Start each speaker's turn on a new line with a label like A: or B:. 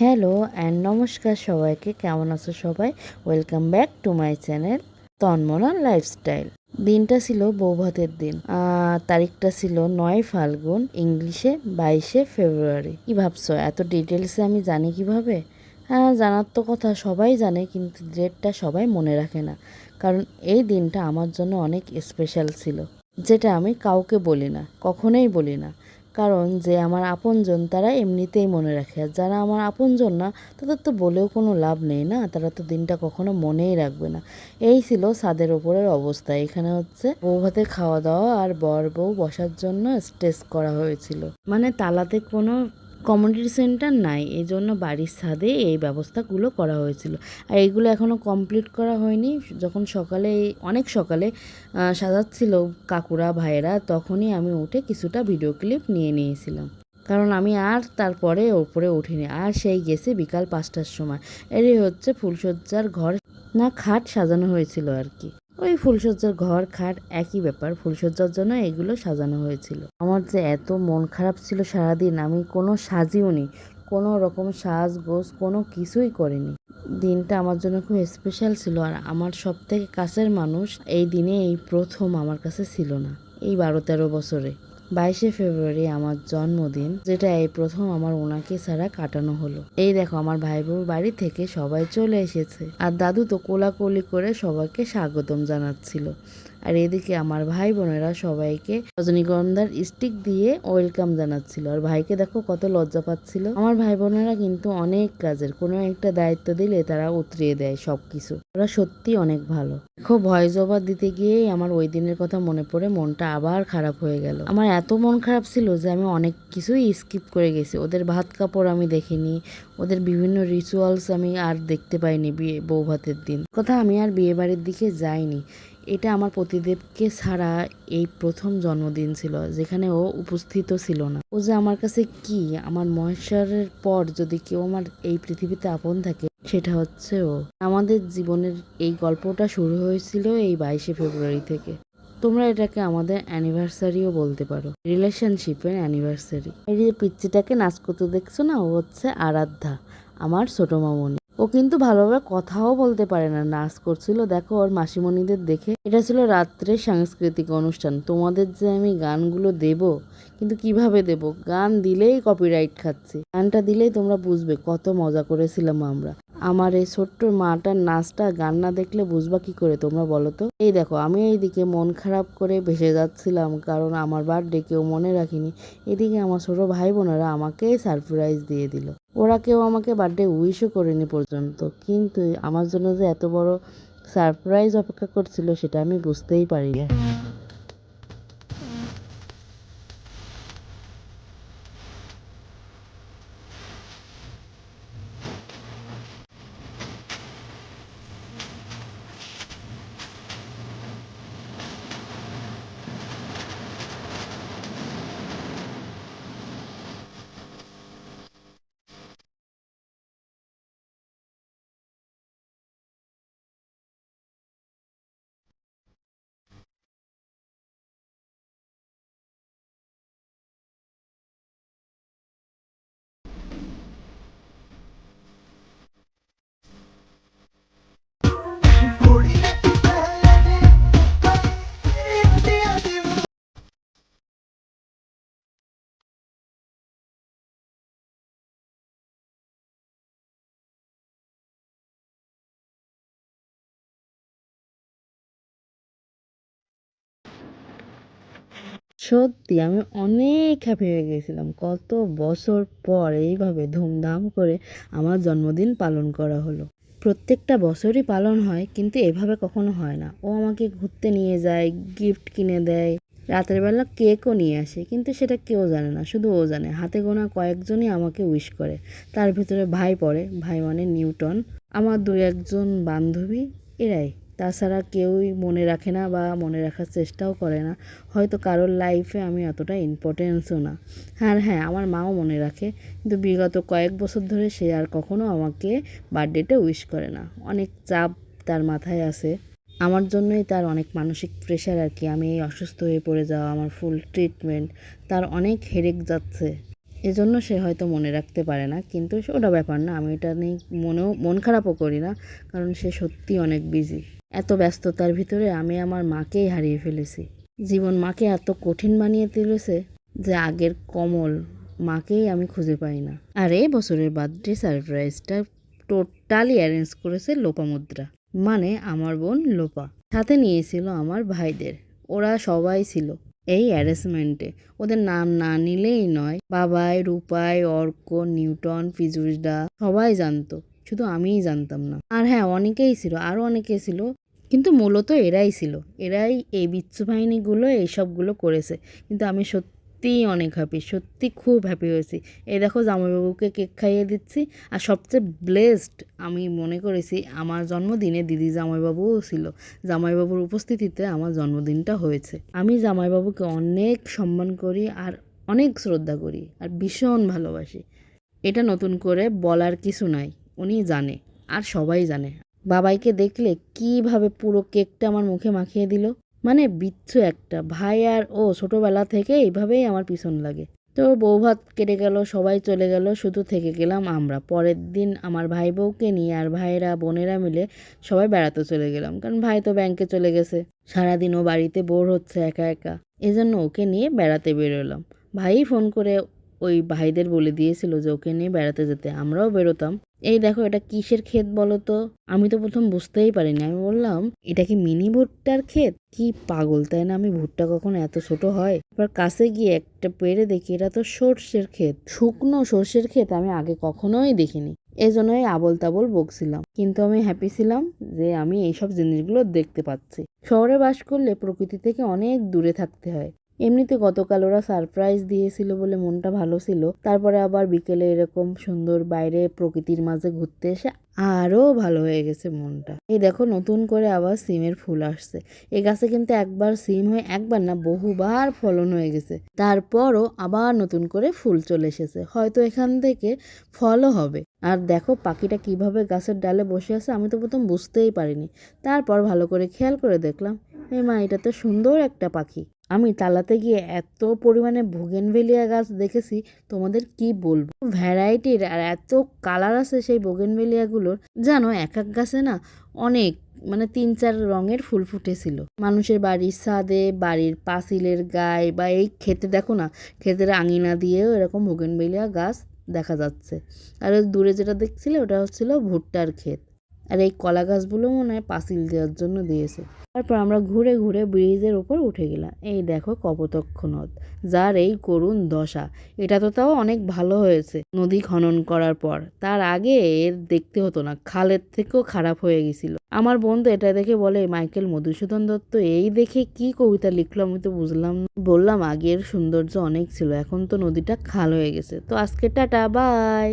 A: Hello and নমস্কার সবাইকে। কেমন আছো সবাই? Welcome back to my channel Tanmona lifestyle দিনটা ছিল বৌভাতের দিন। তারিখটা ছিল নয় ফাল্গুন, ইংলিশে বাইশে ফেব্রুয়ারি। কি ভাবছ, এত ডিটেলসে আমি জানি কীভাবে? হ্যাঁ জানার তো কথা সবাই জানে, কিন্তু ডেটটা সবাই মনে রাখে না। কারণ এই দিনটা আমার জন্য অনেক স্পেশাল ছিল। যেটা আমি কাউকে বলি না, কখনোই বলি না। কারণ যে আমার আপনজন তারা এমনিতেই মনে রাখে। আর যারা আমার আপনজন না, তাদের তো বলেও কোনো লাভ নেই না, তারা তো দিনটা কখনো মনেই রাখবে না। এই ছিল ছাদের ওপরের অবস্থা। এখানে হচ্ছে বউ ভাতে খাওয়া দাওয়া আর বর বউ বসার জন্য স্টেজ করা হয়েছিল। মানে তালাতে কোনো কমিউনিটি সেন্টার নাই এই জন্য বাড়ির ছাদে এই ব্যবস্থাগুলো করা হয়েছিল। আর এইগুলো এখনও কমপ্লিট করা হয়নি। যখন সকালে, অনেক সকালে সাজাচ্ছিল কাকুরা, ভাইয়েরা, তখনই আমি উঠে কিছুটা ভিডিও ক্লিপ নিয়ে নিয়েছিলাম। কারণ আমি আর তারপরে ওপরে উঠিনি। আর সেই গেছে বিকাল পাঁচটার সময়। এরই হচ্ছে ফুলসজ্জার ঘর, না, খাট সাজানো হয়েছিল আর কি। ওই ফুলসজ্জার ঘর, খাট একই ব্যাপার। ফুলসজ্জার জন্য এগুলো সাজানো হয়েছিল। আমার যে এত মন খারাপ ছিল সারাদিন, আমি কোনো সাজিও নি। কোনো রকম সাজ, গোজ, কোনো কিছুই করিনি। দিনটা আমার জন্য খুব স্পেশাল ছিল আর আমার সব থেকে কাছের মানুষ এই দিনে এই প্রথম আমার কাছে ছিল না, এই বারো তেরো বছরে। বাইশে ফেব্রুয়ারি আমার জন্মদিন, যেটা এই প্রথম আমার ওনাকে ছাড়া কাটানো হলো। এই দেখো, আমার ভাই বোন বাড়ি থেকে সবাই চলে এসেছে। আর দাদু তো কোলাকুলি করে সবাইকে স্বাগতম জানাচ্ছিল। আর এদিকে আমার ভাই বোনেরা সবাইকে রজনীগন্ধার স্টিক দিয়ে ওয়েলকাম জানাচ্ছিল। আর ভাইকে দেখো কত লজ্জা পাচ্ছিল। আমার ভাই বোনেরা কিন্তু অনেক কাজের, কোনো একটা দায়িত্ব দিলে তারা উতরিয়ে দেয় সবকিছু। ওরা সত্যি অনেক ভালো। দেখো ভয়েস ওভার দিতে গিয়েই আমার ওই দিনের কথা মনে পড়ে, মনটা আবার খারাপ হয়ে গেল। আমার এত মন খারাপ ছিল যে আমি অনেক কিছুই স্কিপ করে গেছি। ওদের ভাত কাপড় আমি দেখিনি, ওদের বিভিন্ন রিচুয়ালস আমি আর দেখতে পাইনি বিয়ে বউ ভাতের দিন। কথা আমি আর বিয়ে বাড়ির দিকে যাইনি। এটা আমার প্রতিদেবকে ছাড়া এই প্রথম জন্মদিন ছিল, যেখানে ও উপস্থিত ছিল না। ও যে আমার কাছে কি, আমার মহেশ্বরের পর যদি কেউ আমার এই পৃথিবীতে আপন থাকে, সেটা হচ্ছে ও। আমাদের জীবনের এই গল্পটা শুরু হয়েছিল এই বাইশে ফেব্রুয়ারি থেকে। তোমরা এটাকে আমাদের অ্যানিভার্সারিও বলতে পারো। রিলেশনশিপের অ্যানিভার্সারি। এই যে পিচ্চিটাকে নাচ করতে দেখছ না, ও হচ্ছে আরাধ্যা, আমার ছোট মামনি। ও কিন্তু ভালোভাবে কথাও বলতে পারে না, নাচ করছিল। দেখো ওর মাসিমণিদের দেখে। এটা ছিল রাত্রের সাংস্কৃতিক অনুষ্ঠান। তোমাদের যে আমি গানগুলো দেব, কিন্তু কীভাবে দেব? গান দিলেই কপিরাইট খাচ্ছে। গানটা দিলেই তোমরা বুঝবে, কত মজা করেছিলাম আমরা। আমার এই ছোট্ট মাটার নাচটা, গান না দেখলে বুঝবা কি করে তোমরা বলো তো? এই দেখো, আমি এইদিকে মন খারাপ করে ভেসে যাচ্ছিলাম, কারণ আমার বার্থডে কেউ মনে রাখিনি। এদিকে আমার ছোট ভাই বোনেরা আমাকে সারপ্রাইজ দিয়ে দিল। ওরা কেউ আমাকে বার্থডে উইশও করেনি পর্যন্ত। কিন্তু আমার জন্য যে এত বড় সারপ্রাইজ অপেক্ষা করছিল, সেটা আমি বুঝতেই পারি সত্যি আমি অনেক হ্যাপি হয়ে গেছিলাম। কত বছর পর এইভাবে ধুমধাম করে আমার জন্মদিন পালন করা হলো। প্রত্যেকটা বছরই পালন হয়, কিন্তু এভাবে কখনো হয় না। ও আমাকে ঘুরতে নিয়ে যায় গিফট কিনে দেয়। রাতের বেলা কেকও নিয়ে আসে, কিন্তু সেটা কেউ জানে না, শুধু ও জানে। হাতে গোনা কয়েকজনই আমাকে উইশ করে। তার ভিতরে ভাই পড়ে, ভাই মানে নিউটন। আমার দু একজন বান্ধবী, এরাই। তাছাড়া কেউই মনে রাখে না বা মনে রাখার চেষ্টাও করে না। হয়তো কারোর লাইফে আমি অতটা ইম্পর্টেন্সও না। আর হ্যাঁ আমার মাও মনে রাখে, কিন্তু বিগত কয়েক বছর ধরে সে আর কখনো আমাকে বার্থডেটা উইশ করে না। অনেক চাপ তার মাথায় আছে। আমার জন্যই তার অনেক মানসিক প্রেশার আর কি। আমি এই অসুস্থ হয়ে পড়ে যাওয়া, আমার ফুল ট্রিটমেন্ট তার অনেক হেরেক যাচ্ছে। এজন্য সে হয়তো মনে রাখতে পারে না, কিন্তু ওটা ব্যাপার না। আমি এটা নিয়ে মনেও, মন খারাপও করি না, কারণ সে সত্যি অনেক বিজি এত ব্যস্ততার ভিতরে আমি আমার মাকেই হারিয়ে ফেলেছি। জীবন মাকে এত কঠিন বানিয়ে তুলেছে যে আগের কমল মাকেই আমি খুঁজে পাই না। আর এই বছরের বার্থডে সারপ্রাইজটা টোটালি অ্যারেঞ্জ করেছে লোপামুদ্রা মানে আমার বোন লোপা। সাথে নিয়েছিল আমার ভাইদের, ওরা সবাই ছিল এই অ্যারেঞ্জমেন্টে। ওদের নাম না নিলেই নয়, বাবাই, রূপাই, অর্ক, নিউটন পিজুসদা সবাই জানতো। শুধু আমিই জানতাম না। আর হ্যাঁ অনেকেই ছিল আরও অনেকে ছিল, কিন্তু মূলত এরাই ছিল। এরাই এই বিচ্ছু বাহিনীগুলো এইসবগুলো করেছে। কিন্তু আমি সত্যিই অনেক হ্যাপি সত্যি খুব হ্যাপি হয়েছি। এই দেখো, জামাইবাবুকে কেক খাইয়ে দিচ্ছি। আর সবচেয়ে ব্লেসড আমি মনে করেছি, আমার জন্মদিনে দিদি জামাইবাবুও ছিল। জামাইবাবুর উপস্থিতিতে আমার জন্মদিনটা হয়েছে। আমি জামাইবাবুকে অনেক সম্মান করি আর অনেক শ্রদ্ধা করি আর ভীষণ ভালোবাসি। এটা নতুন করে বলার কিছু নাই। উনি জানে আর সবাই জানে। বাবাইকে দেখলে কীভাবে পুরো কেকটা আমার মুখে মাখিয়ে দিল। মানে বিচ্ছু একটা। ভাই আর ও ছোটবেলা থেকে এইভাবেই আমার পিছন লাগে। তো বউ ভাত কেটে গেল, সবাই চলে গেল, শুধু থেকে গেলাম আমরা। পরের দিন আমার ভাই বউকে নিয়ে আর ভাইয়েরা, বোনেরা মিলে সবাই বেড়াতে চলে গেলাম। কারণ ভাই তো ব্যাংকে চলে গেছে। সারাদিন ও বাড়িতে বোর হচ্ছে একা একা। এজন্য ওকে নিয়ে বেড়াতে বেরোলাম। ভাই ফোন করে ওই ভাইদের বলে দিয়েছিল যে, ওকে নিয়ে বেড়াতে যেতে, আমরাও বেরোতাম। এই দেখো, এটা কিসের ক্ষেত বলো তো? আমি তো প্রথম বুঝতেই পারিনি। আমি বললাম, এটা কি মিনি ভুট্টার ক্ষেত? কি পাগল, তাই না? আমি ভুট্টা কখনো এত ছোট হয়? এবার কাছে গিয়ে একটা পেরে দেখি, এটা তো সর্ষের ক্ষেত। শুকনো সর্ষের ক্ষেত আমি আগে কখনোই দেখিনি। এই জন্যই আবল তাবল বকছিলাম। কিন্তু আমি হ্যাপি ছিলাম যে, আমি এইসব জিনিসগুলো দেখতে পাচ্ছি। শহরে বাস করলে প্রকৃতি থেকে অনেক দূরে থাকতে হয়। এমনিতে গতকাল ওরা সারপ্রাইজ দিয়েছিল বলে মনটা ভালো ছিল। তারপরে আবার বিকেলে এরকম সুন্দর বাইরে প্রকৃতির মাঝে ঘুরতে এসে আরও ভালো হয়ে গেছে মনটা। এই দেখো নতুন করে আবার সিমের ফুল আসছে। এ গাছে কিন্তু একবার সিম হয়ে একবার না, বহুবার ফলন হয়ে গেছে। তারপরও আবার নতুন করে ফুল চলে এসেছে। হয়তো এখান থেকে ফলও হবে। আর দেখো পাখিটা কীভাবে গাছের ডালে বসে আছে আমি তো প্রথম বুঝতেই পারিনি। তারপর ভালো করে খেয়াল করে দেখলাম এই মা, এটা তো সুন্দর একটা পাখি। আমি তালাতে গিয়ে এত পরিমাণে ভোগেনভেলিয়া গাছ দেখেছি, তোমাদের কি বলব? ভ্যারাইটির আর এত কালার আছে সেই বোগেনভেলিয়াগুলোর জানো, এক এক গাছে না অনেক মানে তিন চার রঙের ফুল ফুটেছিল। মানুষের বাড়ির ছাদে, বাড়ির পাঁচিলের গায়ে বা এই খেতে দেখো না, ক্ষেতের আঙিনা দিয়েও এরকম বোগেনভেলিয়া গাছ দেখা যাচ্ছে। আর দূরে যেটা দেখছিলে, ওটা হচ্ছিল ভুট্টার ক্ষেত। আর এই কলা গাছগুলো মনে হয় পাঁচিল দেওয়ার জন্য দিয়েছে। তারপর আমরা ঘুরে ঘুরে ব্রিজের ওপর উঠে গেলাম। এই দেখো কপোতক্ষ নদ, যার এই করুণ দশা। এটা তো তাও অনেক ভালো হয়েছে, নদী খনন করার পর। তার আগে এর দেখতে হতো না, খালের থেকেও খারাপ হয়ে গেছিল। আমার বন্ধু এটা দেখে বলে, মাইকেল মধুসূদন দত্ত, এই দেখে কি কবিতা লিখলো আমি তো বুঝলাম বললাম, আগের সৌন্দর্য অনেক ছিল, এখন তো নদীটা খাল হয়ে গেছে। তো আজকে টাটা, বাই।